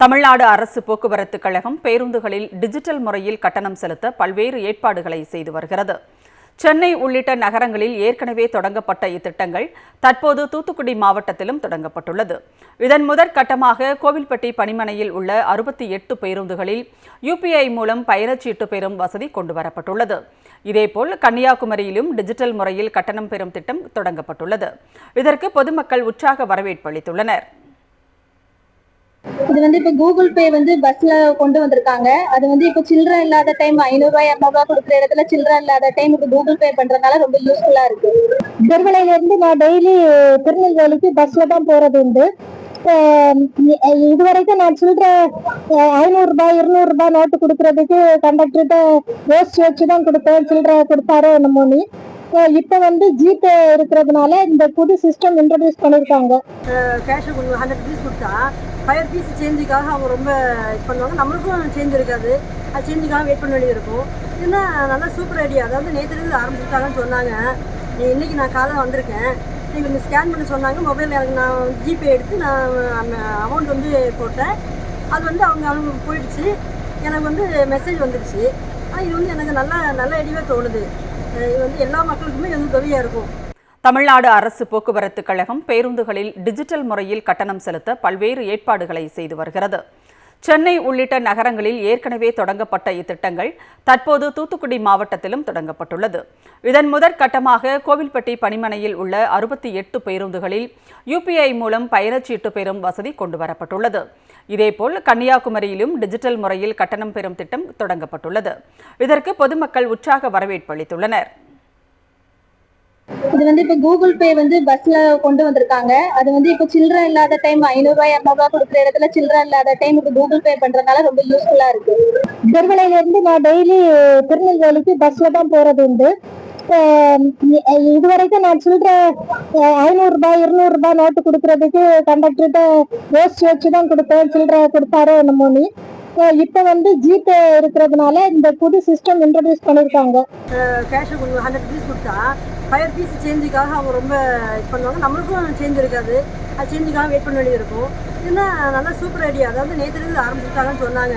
தமிழ்நாடு அரசு போக்குவரத்து கழகம் பேருந்துகளில் டிஜிட்டல் முறையில் கட்டணம் செலுத்த பல்வேறு ஏற்பாடுகளை செய்து வருகிறது. சென்னை உள்ளிட்ட நகரங்களில் ஏற்கனவே தொடங்கப்பட்ட இத்திட்டங்கள் தற்போது தூத்துக்குடி மாவட்டத்திலும் தொடங்கப்பட்டுள்ளது. இதன் முதற் கட்டமாக கோவில்பட்டி பணிமனையில் உள்ள அறுபத்தி எட்டு பேருந்துகளில் யுபிஐ மூலம் பயணச்சீட்டு பெறும் வசதி கொண்டுவரப்பட்டுள்ளது. இதேபோல் கன்னியாகுமரியிலும் டிஜிட்டல் முறையில் கட்டணம் பெறும் திட்டம் தொடங்கப்பட்டுள்ளது. இதற்கு பொதுமக்கள் உற்சாக வரவேற்பு அளித்துள்ளனர். இது வந்து இப்ப கூகுள் பே வந்து பஸ்ல கொண்டு வந்திருக்காங்க. அது வந்து இப்ப சில்லற இல்லாத டைம் ஐநூறு ரூபாய் இருநூறு ரூபாய் கொடுக்குற இடத்துல சில்லற இல்லாத டைம் இப்ப கூகுள் பே பண்றதுனால ரொம்ப யூஸ்ஃபுல்லா இருக்கு. திருமலையில இருந்து நான் டெய்லி திருநெல்வேலிக்கு பஸ்ல தான் போறது உண்டு. அஹ் இது வரைக்கும் நான் சில்லற ஐநூறு ரூபாய் இருநூறு ரூபாய் நோட்டு கொடுக்கறதுக்கு கண்டக்டர்கிட்ட யோசிச்சு வச்சு தான் கொடுத்தேன். சில்லற கொடுத்தாரோ என்னமோன்னு இப்ப வந்து ஜிபே இருக்கிறதுனால இந்த புது சிஸ்டம் இன்ட்ரடியூஸ் பண்ணிருக்காங்க. கேஷ் கொஞ்சம் ஹண்ட்ரட் பீஸ் கொடுத்தா ஃபைவ் பீஸ் சேஞ்சுக்காக அவங்க ரொம்ப இது பண்ணுவாங்க. நம்மளுக்கும் சேஞ்ச் இருக்காது. அது சேஞ்சுக்காக வெயிட் பண்ண வேண்டியது இருக்கும் இதுனா நல்லா சூப்பர் ஐடியா அதாவது நேற்றுலேருந்து ஆரம்பிச்சிருக்காங்கன்னு சொன்னாங்க. நீ இன்னைக்கு நான் காலையில் வந்திருக்கேன். நீங்கள் கொஞ்சம் ஸ்கேன் பண்ண சொன்னாங்க. மொபைல் எனக்கு நான் ஜிபே எடுத்து நான் அமௌண்ட் வந்து போட்டேன். அது வந்து அவங்க அவங்க போயிடுச்சு. எனக்கு வந்து மெசேஜ் வந்துடுச்சு. இது வந்து எனக்கு நல்லா நல்ல ஐடியாவே தோணுது. இது வந்து எல்லா மக்களுக்குமே இது வந்து உதவியாக இருக்கும். தமிழ்நாடு அரசு போக்குவரத்து கழகம் பேருந்துகளில் டிஜிட்டல் முறையில் கட்டணம் செலுத்த பல்வேறு ஏற்பாடுகளை செய்து வருகிறது. சென்னை உள்ளிட்ட நகரங்களில் ஏற்கனவே தொடங்கப்பட்ட இத்திட்டங்கள் தற்போது தூத்துக்குடி மாவட்டத்திலும் தொடங்கப்பட்டுள்ளது. இதன் முதற்கட்டமாக கோவில்பட்டி பணிமனையில் உள்ள அறுபத்தி எட்டு பேருந்துகளில் யுபிஐ மூலம் பயணச்சீட்டு பெறும் வசதி கொண்டுவரப்பட்டுள்ளது. இதேபோல் கன்னியாகுமரியிலும் டிஜிட்டல் முறையில் கட்டணம் பெறும் திட்டம் தொடங்கப்பட்டுள்ளது. இதற்கு பொதுமக்கள் உற்சாக வரவேற்பு அளித்துள்ளனர். இது வந்து இப்ப கூகுள் பே வந்து பஸ்ல கொண்டு வந்திருக்காங்க. அது வந்து இப்ப சில்லற இல்லாத டைம் ஐநூறு ரூபாய் இருநூறு ரூபாய் கொடுக்குற இடத்துல சில்லற இல்லாத டைம் இப்ப கூகுள் பே பண்றதுனால ரொம்ப யூஸ்ஃபுல்லா இருக்கு. திருமலையில இருந்து நான் டெய்லி திருநெல்வேலிக்கு பஸ்ல தான் போறது உண்டு. அஹ் இது வரைக்கும் நான் சில்லற ஐநூறு ரூபாய் இருநூறு ரூபாய் நோட்டு கொடுக்கறதுக்கு கண்டக்டர்கிட்ட யோசிச்சு வச்சு தான் கொடுப்பேன். சில்லறை கொடுத்தாரோ என்னமோன்னு இப்போ இப்ப வந்து ஜிபே இருக்கிறதுனால இந்த புது சிஸ்டம் இன்ட்ரடியூஸ் பண்ணிருக்காங்க. கேஷ் கொஞ்சம் ஹண்ட்ரட் பீஸ் கொடுத்தா ஃபைவ் பீஸ் சேஞ்சுக்காக அவங்க ரொம்ப இது பண்ணுவாங்க. நம்மளுக்கும் சேஞ்ச் இருக்காது. அது சேஞ்சுக்காக வெயிட் பண்ண வேண்டியது இருக்கும் இதுனா நல்லா சூப்பர் ஐடியா அதாவது நேற்றுலேருந்து ஆரம்பிச்சிருக்காங்கன்னு சொன்னாங்க.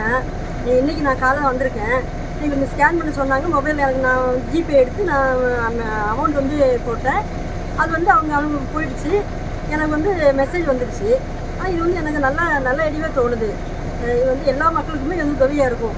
நீ இன்னைக்கு நான் காலையில் வந்திருக்கேன். நீங்கள் ஸ்கேன் பண்ண சொன்னாங்க. மொபைல் எனக்கு நான் ஜிபே எடுத்து நான் அமௌண்ட் வந்து போட்டேன். அது வந்து அவங்க அவங்க போயிடுச்சு. எனக்கு வந்து மெசேஜ் வந்துடுச்சு. ஆனால் இது வந்து எனக்கு நல்லா நல்ல ஐடியாவே தோணுது. இது வந்து எல்லா மக்களுக்குமே இது வந்து உதவியாக இருக்கும்.